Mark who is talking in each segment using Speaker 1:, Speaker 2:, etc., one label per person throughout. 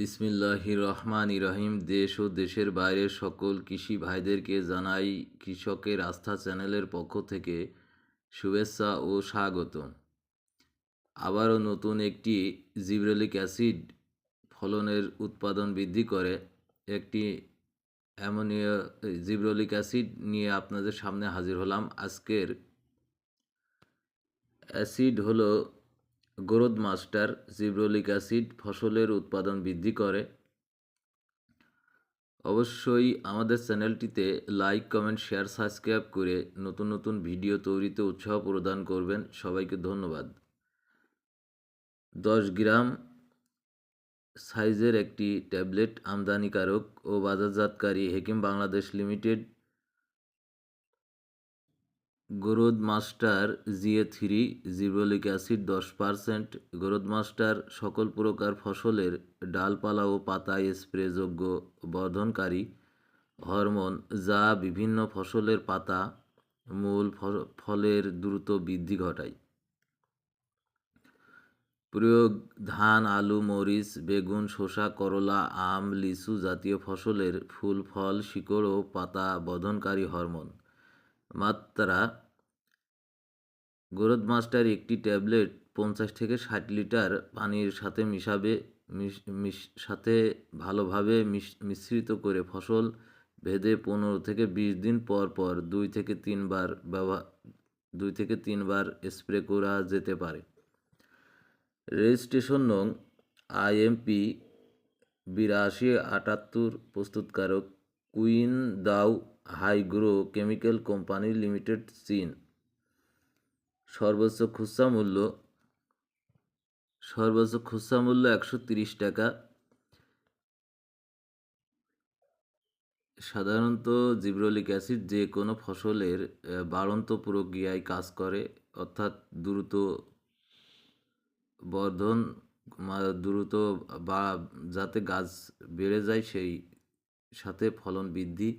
Speaker 1: বিসমিল্লাহির রহমান রহিম। দেশ ও দেশের বাইরের সকল কৃষি ভাইদেরকে জানাই কৃষকের আস্থা চ্যানেলের পক্ষ থেকে শুভেচ্ছা ও স্বাগত। আবারও নতুন একটি জিব্রেলিক অ্যাসিড ফলনের উৎপাদন বৃদ্ধি করে একটি অ্যামোনিয়া, জিব্রলিক অ্যাসিড নিয়ে আপনাদের সামনে হাজির হলাম। আজকের অ্যাসিড হলো গ্রোথ মাস্টার জিব্রোলিক অ্যাসিড ফসলের উৎপাদন বৃদ্ধি করে। অবশ্যই আমাদের চ্যানেলটিতে লাইক, কমেন্ট, শেয়ার, সাবস্ক্রাইব করে নতুন নতুন ভিডিও তৈরিতে উৎসাহ প্রদান করবেন। সবাইকে ধন্যবাদ। দশ গ্রাম সাইজের একটি ট্যাবলেট আমদানিকারক ও বাজারজাতকারী Hakim Bangladesh limited growth master GA three gibberellic acid দশ পারসেন্ট। গ্রোথ মাস্টার সকল প্রকার ফসলের ডালপালা ও পাতায় স্প্রেযোগ্য বর্ধনকারী হরমোন, যা বিভিন্ন ফসলের পাতা, মূল ফলের দ্রুত বৃদ্ধি ঘটায়। প্রয়োগ, ধান, আলু, মরিচ, বেগুন, শসা, করলা, আম, লিচু জাতীয় ফসলের ফুল, ফল, শিকড় ও পাতা বর্ধনকারী হরমোন। মাত্রা গ্রোথ মাস্টার একটি ট্যাবলেট পঞ্চাশ থেকে ষাট লিটার পানির সাথে মিশাবে, মিশ- মিশ- সাথে ভালোভাবে মিশ- মিশ্রিত করে ফসল ভেদে পনেরো থেকে বিশ দিন পর পর দুই থেকে তিনবার ব্যবহার দুই থেকে তিনবার স্প্রে করা যেতে পারে। রেজিস্ট্রেশন নং আইএমপি বিরাশি আটাত্তর প্রস্তুতকারক কুইন দাও হাইগ্রো কেমিক্যাল কোম্পানি লিমিটেড, চীন। সর্বোচ্চ খুচরা মূল্য, সর্বোচ্চ খুচরা মূল্য একশো তিরিশ টাকা। সাধারণত জিব্রলিক অ্যাসিড যে কোনো ফসলের বাড়ন্ত প্রক্রিয়ায় কাজ করে, অর্থাৎ দ্রুত বর্ধন দ্রুত বা, যাতে গাছ বেড়ে যায়, সেই সাথে ফলন বৃদ্ধি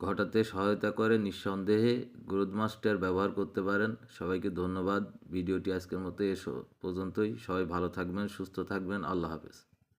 Speaker 1: ঘটাতে সহায়তা করে, নিঃসন্দেহে গ্রোথ মাস্টার ব্যবহার করতে পারেন। সবাইকে ধন্যবাদ। ভিডিওটি আজকের মতো এসো পর্যন্তই। সবাই ভালো থাকবেন, সুস্থ থাকবেন। আল্লাহ হাফেজ।